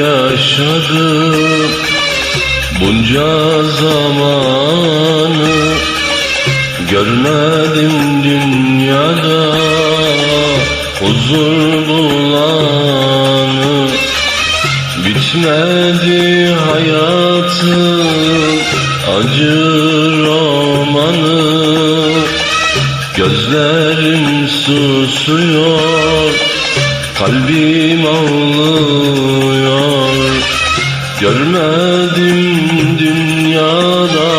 yaşadım Bunca zamanı Görmedim dünyada. Huzur bulanı Bitmedi hayatın acı romanı Gözlerim susuyor. Kalbim ağlıyor Görmedim dünyada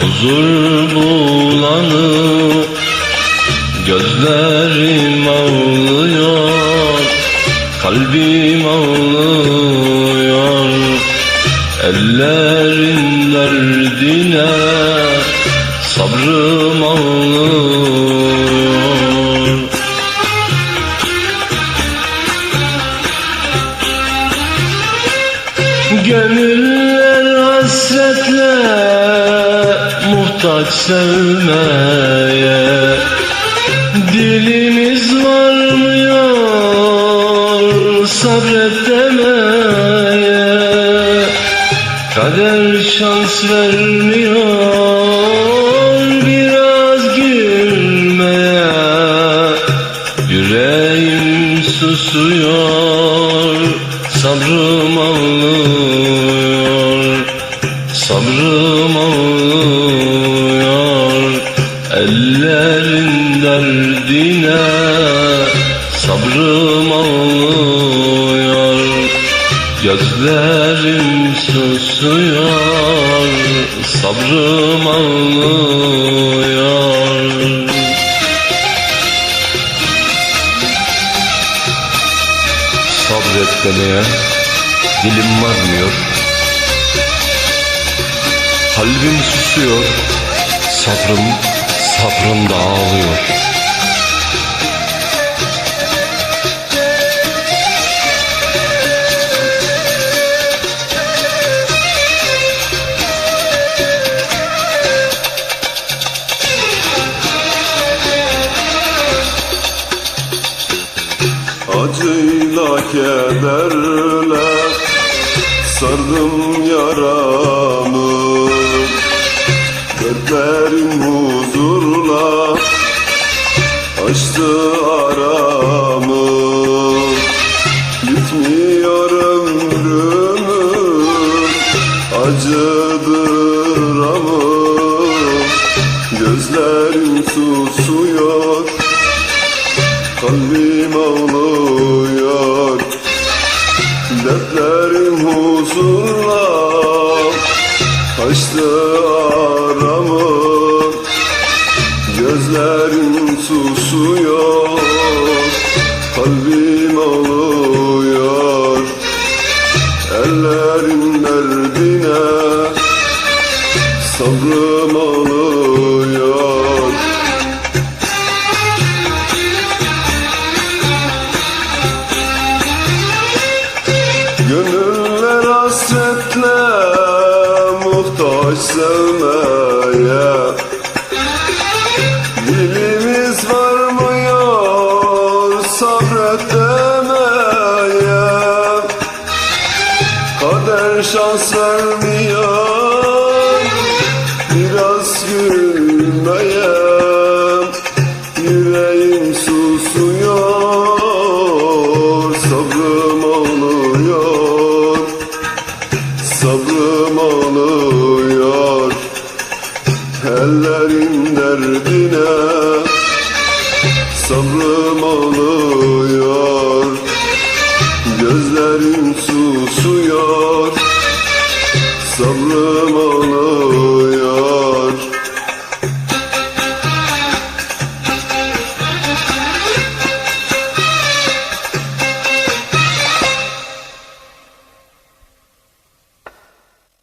Huzur bulanı. Gözlerim ağlıyor Kalbim ağlıyor. Ellerin derdine Sabrım muhtaç sevmeye. Dilimiz varmıyor sabret demeye. Kader şans vermiyor biraz gülmeye. Yüreğim susuyor sabrım ağlıyor Sabrım Gözlerim susuyor Sabrım ağlıyor Sabret demeye dilim varmıyor. Kalbim susuyor Sabrım, sabrım dağılıyor. Acıyla kederle sardım yaramı. Dertlerim huzurla açtı aramı. Bitmiyor ömrümün acıdır ama Gözlerim susuyor Kalbim ağlıyor huzurla Kaçtı aramı. Gözlerim susuyor Kalbim muhtaç sevmeye. Dilimiz varmıyor sabret demeye Kader şans vermiyor Ellerin derdine Sabrım ağlıyor Gözlerim susuyor Sabrım ağlıyor